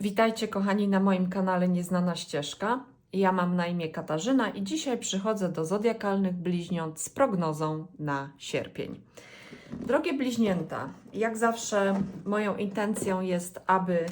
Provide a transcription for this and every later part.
Witajcie kochani na moim kanale Nieznana Ścieżka. Ja mam na imię Katarzyna i dzisiaj przychodzę do zodiakalnych bliźniąt z prognozą na sierpień. Drogie bliźnięta, jak zawsze moją intencją jest, aby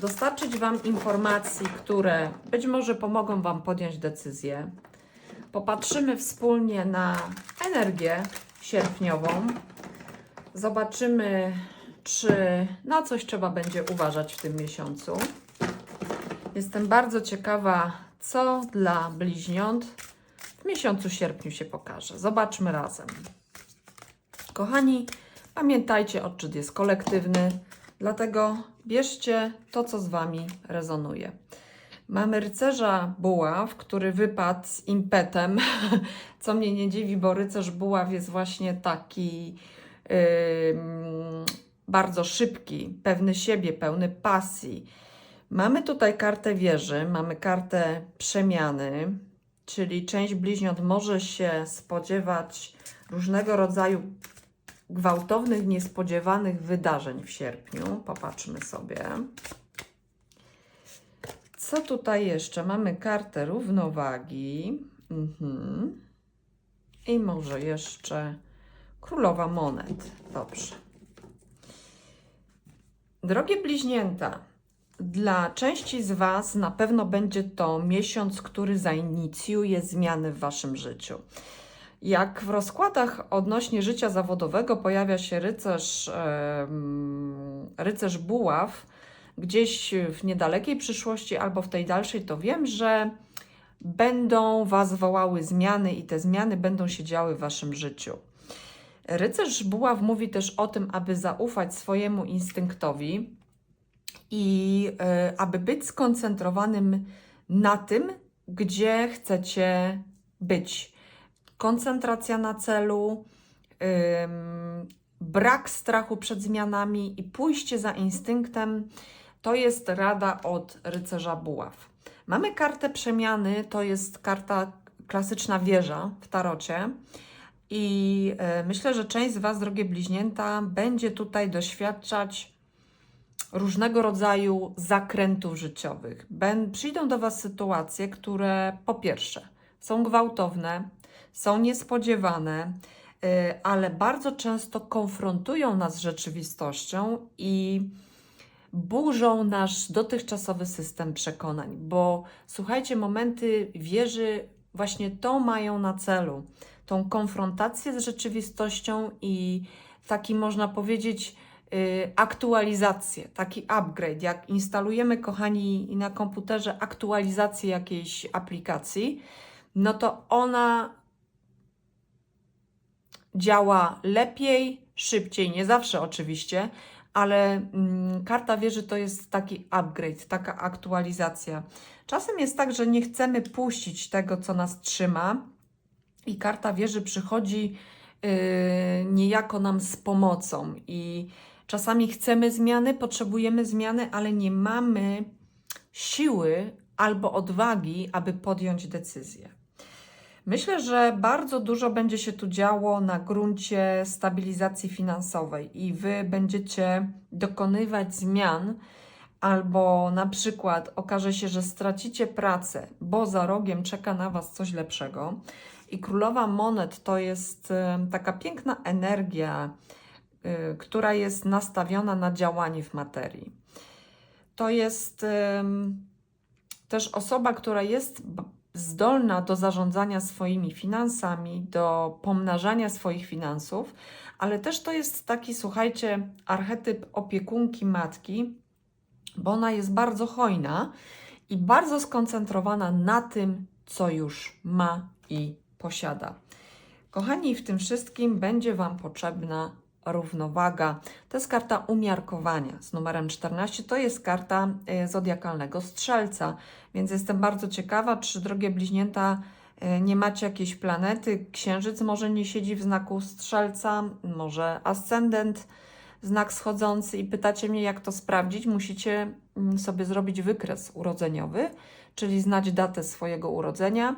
dostarczyć Wam informacji, które być może pomogą Wam podjąć decyzję. Popatrzymy wspólnie na energię sierpniową. Zobaczymy, czy na coś trzeba będzie uważać w tym miesiącu. Jestem bardzo ciekawa, co dla bliźniąt w miesiącu sierpniu się pokaże. Zobaczmy razem. Kochani, pamiętajcie, odczyt jest kolektywny, dlatego bierzcie to, co z Wami rezonuje. Mamy rycerza buław, który wypadł z impetem, co mnie nie dziwi, bo rycerz buław jest właśnie taki ym, bardzo szybki, pewny siebie, pełny pasji. Mamy tutaj kartę wieży, mamy kartę przemiany, czyli część bliźniąt może się spodziewać różnego rodzaju gwałtownych, niespodziewanych wydarzeń w sierpniu. Popatrzmy sobie. Co tutaj jeszcze? Mamy kartę równowagi. Mhm. I może jeszcze królowa monet. Dobrze. Drogie bliźnięta, dla części z Was na pewno będzie to miesiąc, który zainicjuje zmiany w Waszym życiu. Jak w rozkładach odnośnie życia zawodowego pojawia się rycerz, rycerz buław, gdzieś w niedalekiej przyszłości albo w tej dalszej, to wiem, że będą Was wołały zmiany i te zmiany będą się działy w Waszym życiu. Rycerz buław mówi też o tym, aby zaufać swojemu instynktowi i e, aby być skoncentrowanym na tym, gdzie chcecie być. Koncentracja na celu, brak strachu przed zmianami i pójście za instynktem to jest rada od rycerza buław. Mamy kartę przemiany, to jest karta klasyczna wieża w tarocie. I e, myślę, że część z Was, drogie bliźnięta, będzie tutaj doświadczać różnego rodzaju zakrętów życiowych. Ben, przyjdą do Was sytuacje, które po pierwsze są gwałtowne, są niespodziewane, y, ale bardzo często konfrontują nas z rzeczywistością i burzą nasz dotychczasowy system przekonań. Bo słuchajcie, momenty wieży właśnie to mają na celu tą konfrontację z rzeczywistością i taki można powiedzieć y, aktualizację, taki upgrade. Jak instalujemy, kochani, na komputerze aktualizację jakiejś aplikacji, no to ona działa lepiej, szybciej, nie zawsze oczywiście, ale mm, karta wieży to jest taki upgrade, taka aktualizacja. Czasem jest tak, że nie chcemy puścić tego, co nas trzyma, i karta wieży przychodzi yy, niejako nam z pomocą. I czasami chcemy zmiany, potrzebujemy zmiany, ale nie mamy siły albo odwagi, aby podjąć decyzję. Myślę, że bardzo dużo będzie się tu działo na gruncie stabilizacji finansowej i wy będziecie dokonywać zmian, albo na przykład okaże się, że stracicie pracę, bo za rogiem czeka na was coś lepszego. I królowa monet to jest em, taka piękna energia, y, która jest nastawiona na działanie w materii. To jest też osoba, która jest zdolna do zarządzania swoimi finansami, do pomnażania swoich finansów, ale też to jest taki, słuchajcie, archetyp opiekunki matki, bo ona jest bardzo hojna i bardzo skoncentrowana na tym, co już ma i posiada. Kochani, w tym wszystkim będzie Wam potrzebna równowaga. To jest karta umiarkowania z numerem 14. To jest karta e, zodiakalnego strzelca, więc jestem bardzo ciekawa, czy drogie bliźnięta e, nie macie jakiejś planety. Księżyc może nie siedzi w znaku strzelca, może ascendent, znak schodzący i pytacie mnie, jak to sprawdzić. Musicie mm, sobie zrobić wykres urodzeniowy, czyli znać datę swojego urodzenia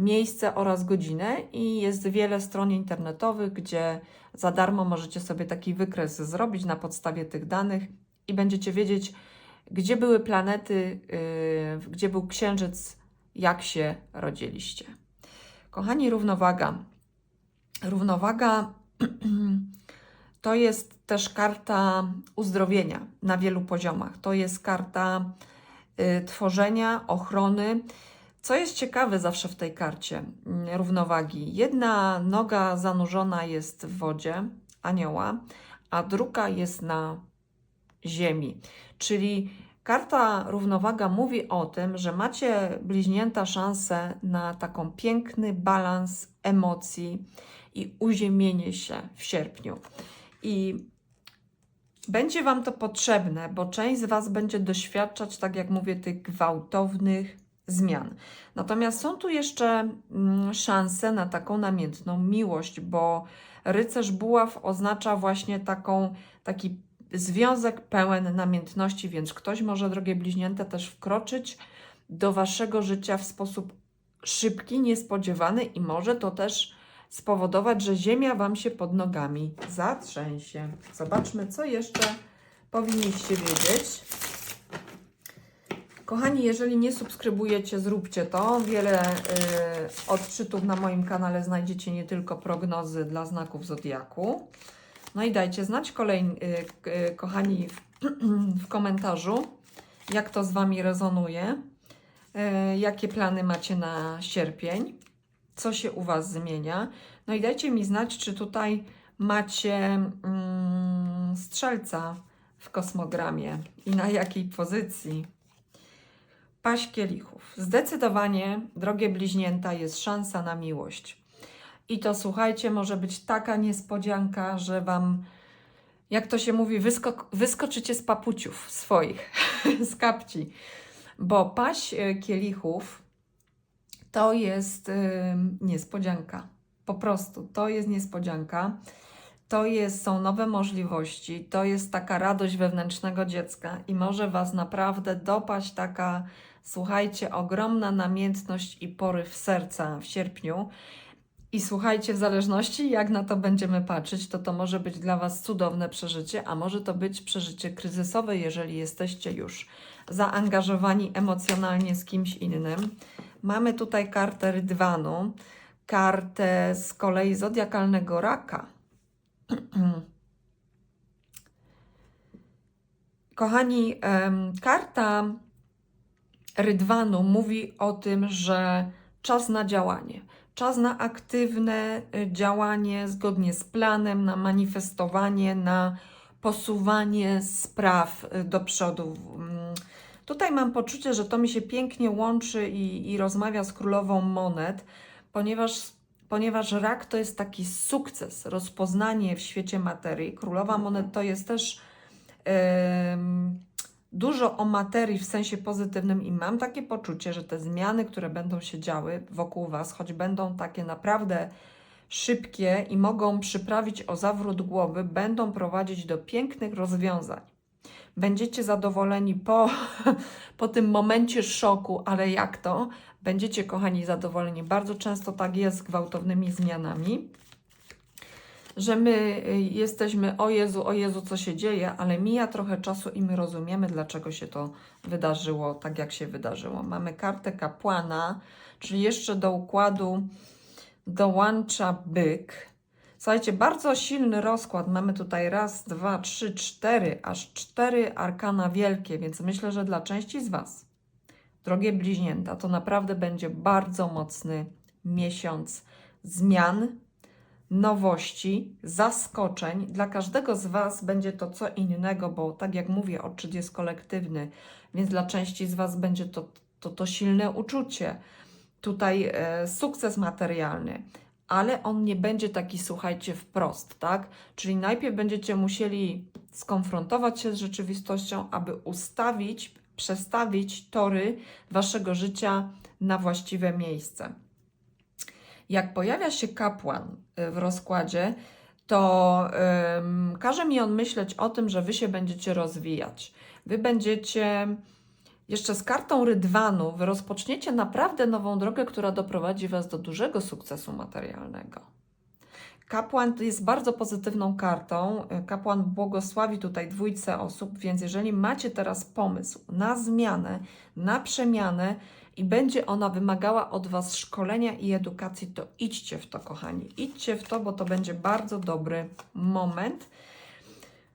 miejsce oraz godzinę i jest wiele stron internetowych, gdzie za darmo możecie sobie taki wykres zrobić na podstawie tych danych i będziecie wiedzieć, gdzie były planety, yy, gdzie był księżyc, jak się rodziliście. Kochani, równowaga. Równowaga to jest też karta uzdrowienia na wielu poziomach. To jest karta y, tworzenia, ochrony. Co jest ciekawe zawsze w tej karcie mm, równowagi? Jedna noga zanurzona jest w wodzie, anioła, a druga jest na ziemi. Czyli karta równowaga mówi o tym, że macie bliźnięta szansę na taką piękny balans emocji i uziemienie się w sierpniu. I będzie Wam to potrzebne, bo część z Was będzie doświadczać, tak jak mówię, tych gwałtownych zmian. Natomiast są tu jeszcze mm, szanse na taką namiętną miłość, bo rycerz buław oznacza właśnie taką, taki związek pełen namiętności, więc ktoś może, drogie bliźnięte, też wkroczyć do Waszego życia w sposób szybki, niespodziewany i może to też spowodować, że ziemia Wam się pod nogami zatrzęsie. Zobaczmy, co jeszcze powinniście wiedzieć. Kochani, jeżeli nie subskrybujecie, zróbcie to. Wiele y, odczytów na moim kanale znajdziecie nie tylko prognozy dla znaków zodiaku. No i dajcie znać kolejny, y, y, kochani, w, w komentarzu, jak to z Wami rezonuje, y, jakie plany macie na sierpień, co się u Was zmienia. No i dajcie mi znać, czy tutaj macie mm, strzelca w kosmogramie i na jakiej pozycji. Paść kielichów. Zdecydowanie, drogie bliźnięta, jest szansa na miłość. I to słuchajcie, może być taka niespodzianka, że Wam, jak to się mówi, wysko wyskoczycie z papuciów swoich, z kapci. Bo paść e, kielichów to jest yy, niespodzianka. Po prostu to jest niespodzianka. To jest, są nowe możliwości, to jest taka radość wewnętrznego dziecka i może Was naprawdę dopaść taka, słuchajcie, ogromna namiętność i poryw serca w sierpniu. I słuchajcie, w zależności jak na to będziemy patrzeć, to to może być dla Was cudowne przeżycie, a może to być przeżycie kryzysowe, jeżeli jesteście już zaangażowani emocjonalnie z kimś innym. Mamy tutaj kartę Rydwanu, kartę z kolei zodiakalnego raka. Kochani, karta Rydwanu mówi o tym, że czas na działanie, czas na aktywne y, działanie zgodnie z planem, na manifestowanie, na posuwanie spraw y, do przodu. Mm, tutaj mam poczucie, że to mi się pięknie łączy i, i rozmawia z królową monet, ponieważ, ponieważ rak to jest taki sukces, rozpoznanie w świecie materii. Królowa monet to jest też yy, dużo o materii w sensie pozytywnym i mam takie poczucie, że te zmiany, które będą się działy wokół Was, choć będą takie naprawdę szybkie i mogą przyprawić o zawrót głowy, będą prowadzić do pięknych rozwiązań. Będziecie zadowoleni po, po tym momencie szoku, ale jak to? Będziecie, kochani, zadowoleni. Bardzo często tak jest z gwałtownymi zmianami, że my y, jesteśmy, o Jezu, o Jezu, co się dzieje, ale mija trochę czasu i my rozumiemy, dlaczego się to wydarzyło tak, jak się wydarzyło. Mamy kartę kapłana, czyli jeszcze do układu dołącza byk. Słuchajcie, bardzo silny rozkład. Mamy tutaj raz, dwa, trzy, cztery, aż cztery arkana wielkie, więc myślę, że dla części z Was drogie bliźnięta, to naprawdę będzie bardzo mocny miesiąc zmian, nowości, zaskoczeń. Dla każdego z Was będzie to co innego, bo tak jak mówię, odczyt jest kolektywny, więc dla części z Was będzie to, to, to silne uczucie. Tutaj e, sukces materialny, ale on nie będzie taki, słuchajcie, wprost, tak? Czyli najpierw będziecie musieli skonfrontować się z rzeczywistością, aby ustawić przestawić tory waszego życia na właściwe miejsce. Jak pojawia się kapłan y, w rozkładzie, to um, każe mi on myśleć o tym, że wy się będziecie rozwijać. Wy będziecie jeszcze z kartą rydwanu, wy rozpoczniecie naprawdę nową drogę, która doprowadzi was do dużego sukcesu materialnego. Kapłan jest bardzo pozytywną kartą. Kapłan błogosławi tutaj dwójce osób, więc jeżeli macie teraz pomysł na zmianę, na przemianę i będzie ona wymagała od Was szkolenia i edukacji, to idźcie w to, kochani. Idźcie w to, bo to będzie bardzo dobry moment.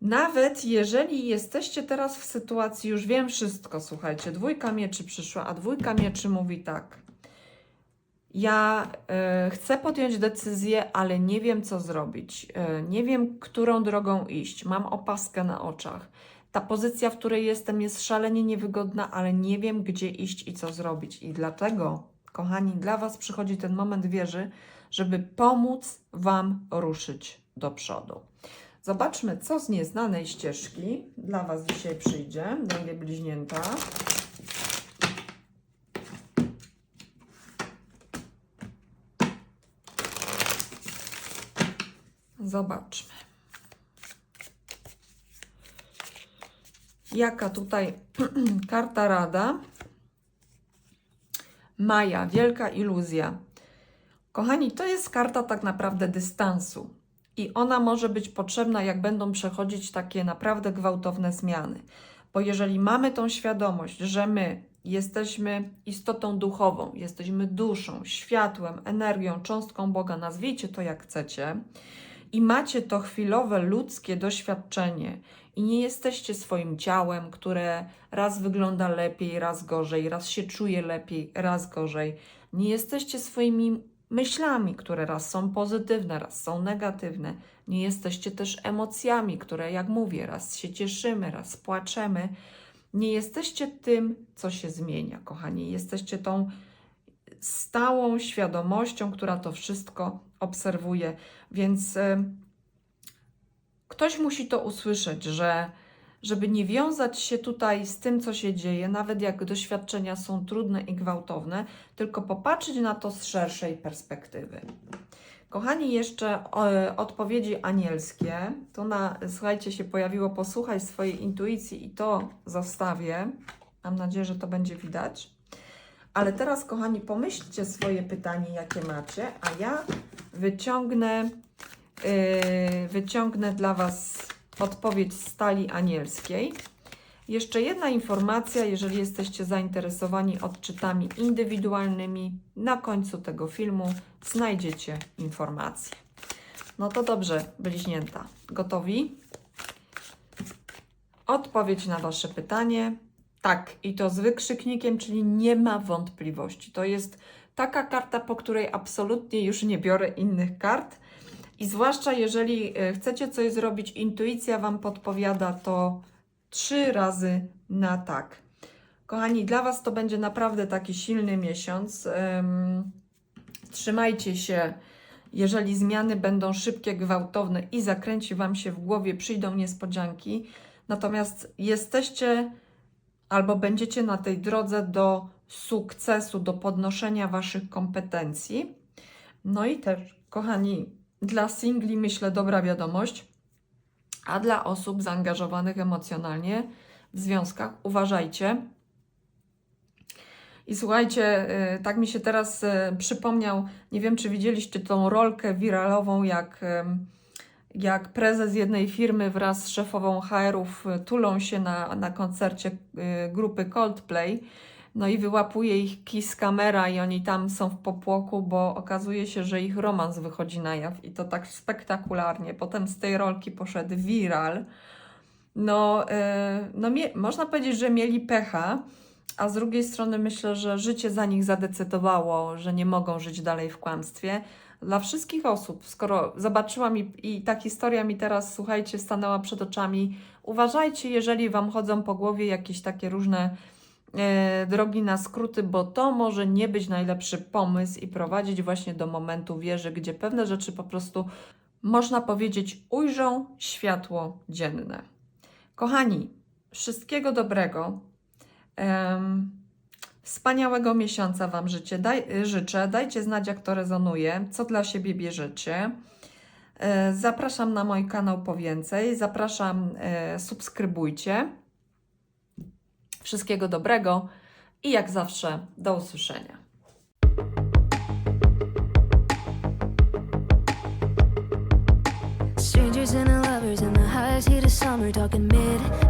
Nawet jeżeli jesteście teraz w sytuacji, już wiem wszystko, słuchajcie, dwójka mieczy przyszła, a dwójka mieczy mówi tak. Ja e, chcę podjąć decyzję, ale nie wiem, co zrobić. E, nie wiem, którą drogą iść. Mam opaskę na oczach. Ta pozycja, w której jestem, jest szalenie niewygodna, ale nie wiem, gdzie iść i co zrobić. I dlatego, kochani, dla Was przychodzi ten moment wierzy, żeby pomóc Wam ruszyć do przodu. Zobaczmy, co z nieznanej ścieżki dla Was dzisiaj przyjdzie, drogie bliźnięta. Zobaczmy. Jaka tutaj karta rada? Maja, wielka iluzja. Kochani, to jest karta tak naprawdę dystansu. I ona może być potrzebna, jak będą przechodzić takie naprawdę gwałtowne zmiany. Bo jeżeli mamy tą świadomość, że my jesteśmy istotą duchową, jesteśmy duszą, światłem, energią, cząstką Boga, nazwijcie to jak chcecie, i macie to chwilowe ludzkie doświadczenie i nie jesteście swoim ciałem, które raz wygląda lepiej, raz gorzej, raz się czuje lepiej, raz gorzej. Nie jesteście swoimi myślami, które raz są pozytywne, raz są negatywne. Nie jesteście też emocjami, które, jak mówię, raz się cieszymy, raz płaczemy. Nie jesteście tym, co się zmienia, kochani. Jesteście tą stałą świadomością, która to wszystko obserwuje. Więc y, ktoś musi to usłyszeć, że żeby nie wiązać się tutaj z tym, co się dzieje, nawet jak doświadczenia są trudne i gwałtowne, tylko popatrzeć na to z szerszej perspektywy. Kochani, jeszcze odpowiedzi anielskie. Tu na, słuchajcie, się pojawiło posłuchaj swojej intuicji i to zostawię. Mam nadzieję, że to będzie widać. Ale teraz, kochani, pomyślcie swoje pytanie, jakie macie, a ja wyciągnę, yy, wyciągnę dla Was odpowiedź stali anielskiej. Jeszcze jedna informacja, jeżeli jesteście zainteresowani odczytami indywidualnymi, na końcu tego filmu znajdziecie informacje. No to dobrze, bliźnięta. Gotowi? Odpowiedź na Wasze pytanie. Tak, i to z wykrzyknikiem, czyli nie ma wątpliwości. To jest taka karta, po której absolutnie już nie biorę innych kart. I zwłaszcza jeżeli e, chcecie coś zrobić, intuicja Wam podpowiada to trzy razy na tak. Kochani, dla Was to będzie naprawdę taki silny miesiąc. Trzymajcie się. Jeżeli zmiany będą szybkie, gwałtowne i zakręci Wam się w głowie, przyjdą niespodzianki. Natomiast jesteście albo będziecie na tej drodze do sukcesu, do podnoszenia Waszych kompetencji. No i też, kochani, dla singli myślę dobra wiadomość, a dla osób zaangażowanych emocjonalnie w związkach uważajcie. I słuchajcie, y, tak mi się teraz y, przypomniał, nie wiem czy widzieliście tą rolkę wiralową, jak, jak prezes jednej firmy wraz z szefową HR-ów y, tulą się na, na koncercie grupy Coldplay no i wyłapuje ich Kiss Camera i oni tam są w popłoku, bo okazuje się, że ich romans wychodzi na jaw i to tak spektakularnie. Potem z tej rolki poszedł viral. No, yy, no można powiedzieć, że mieli pecha, a z drugiej strony myślę, że życie za nich zadecydowało, że nie mogą żyć dalej w kłamstwie. Dla wszystkich osób, skoro zobaczyłam i, i ta historia mi teraz, słuchajcie, stanęła przed oczami, uważajcie, jeżeli Wam chodzą po głowie jakieś takie różne E, drogi na skróty, bo to może nie być najlepszy pomysł i prowadzić właśnie do momentu wieży, gdzie pewne rzeczy po prostu, można powiedzieć, ujrzą światło dzienne. Kochani, wszystkiego dobrego. Um, wspaniałego miesiąca Wam życie. Daj, życzę. Dajcie znać, jak to rezonuje, co dla siebie bierzecie. E, zapraszam na mój kanał po więcej. Zapraszam, e, subskrybujcie. Wszystkiego dobrego i jak zawsze do usłyszenia. and the lovers in the heat of summer, talking mid